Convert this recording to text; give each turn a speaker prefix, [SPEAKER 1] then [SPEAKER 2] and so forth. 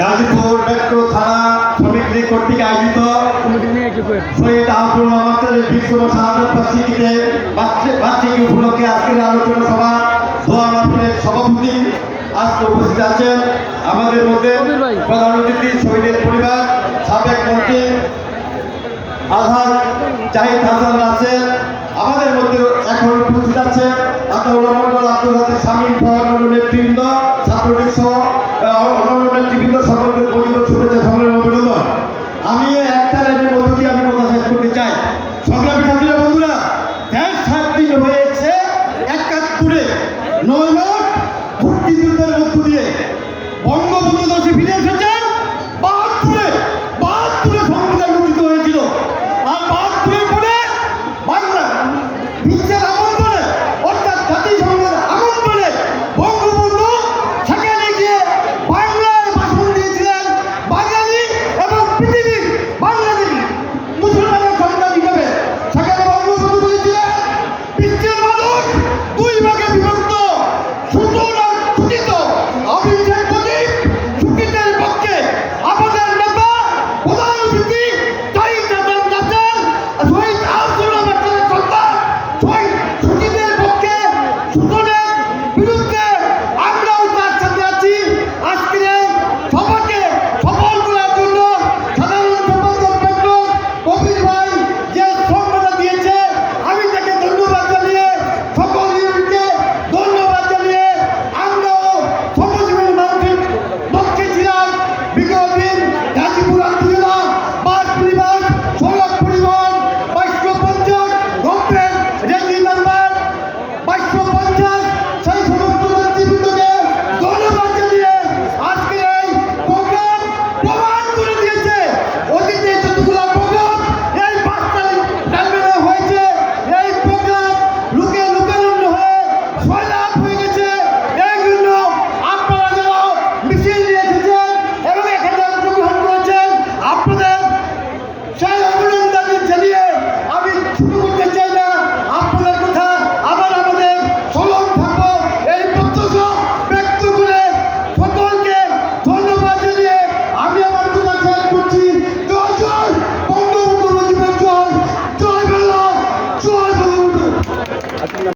[SPEAKER 1] Gazipur metro থানা শ্রমিক লীগ কর্তৃক আয়োজিত শহীদ আব্দুল রহমানের বিশ্বম শাহাদত বার্ষিকীতে বার্ষিকী উপলক্ষে আজকের আলোচনা সভা দোয়া মাহফিলের সভাপতি আজকে উপস্থিত আছেন আমাদের মধ্যে প্রধান অতিথি শহীদের পরিবার সাবেক মন্ত্রী আজহার জাহিদ হাসান রাসেল আমাদের মধ্যে এখন উপস্থিত আছে আতাউল্লাহ মন্ডল আব্দুল হাদিস শামীম ফহর নেতৃবৃন্দ ফিরে এসেছে